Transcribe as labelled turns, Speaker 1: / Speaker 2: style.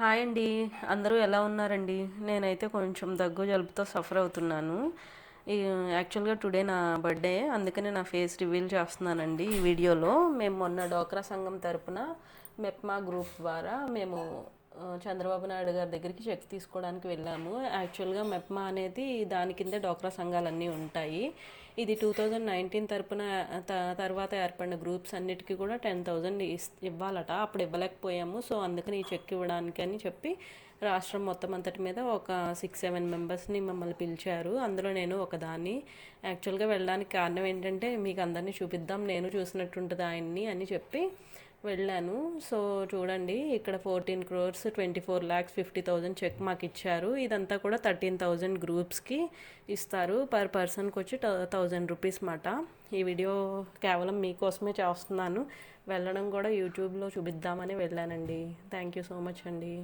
Speaker 1: Hi అండి. అందరూ ఎలా ఉన్నారండి? నేనైతే కొంచెం దగ్గు జలుబుతో సఫర్ అవుతున్నాను. ఈ యాక్చువల్గా టుడే నా బర్త్డే. అందుకనే నా ఫేస్ రివీల్ చేస్తున్నానండి ఈ వీడియోలో. మేము మొన్న డోక్రా సంఘం తరపున మెప్మా గ్రూప్ ద్వారా మేము చంద్రబాబు నాయుడు గారి దగ్గరికి చెక్ తీసుకోవడానికి వెళ్ళాము. యాక్చువల్గా మెప్మా అనేది దాని కింద డోక్రా సంఘాలన్నీ ఉంటాయి. ఇది టూ థౌజండ్ నైన్టీన్ తరపున త- తర్వాత ఏర్పడిన గ్రూప్స్ అన్నిటికీ కూడా టెన్ థౌజండ్ ఇవ్వాలట. అప్పుడు ఇవ్వలేకపోయాము. సో అందుకని ఈ చెక్ ఇవ్వడానికి అని చెప్పి రాష్ట్రం మొత్తం అంతటి మీద ఒక సిక్స్ సెవెన్ మెంబర్స్ని మమ్మల్ని పిలిచారు. అందులో నేను ఒకదాన్ని. యాక్చువల్గా వెళ్ళడానికి కారణం ఏంటంటే మీకు అందరినీ చూపిద్దాం. నేను చూసినట్టుంటుంది ఆయన్ని అని చెప్పి వెళ్ళాను. సో చూడండి ఇక్కడ fourteen crores twenty four lakhs fifty thousand cheque మాకు ఇచ్చారు ఇదంతా కూడా థర్టీన్ థౌజండ్ గ్రూప్స్కి ఇస్తారు. పర్ పర్సన్కి వచ్చి థౌజండ్ రూపీస్ మాట. ఈ వీడియో కేవలం మీకోసమే చేస్తున్నాను. వెళ్ళడం కూడా యూట్యూబ్లో చూపిద్దామని వెళ్ళానండి. థ్యాంక్ యూ సో మచ్ అండి.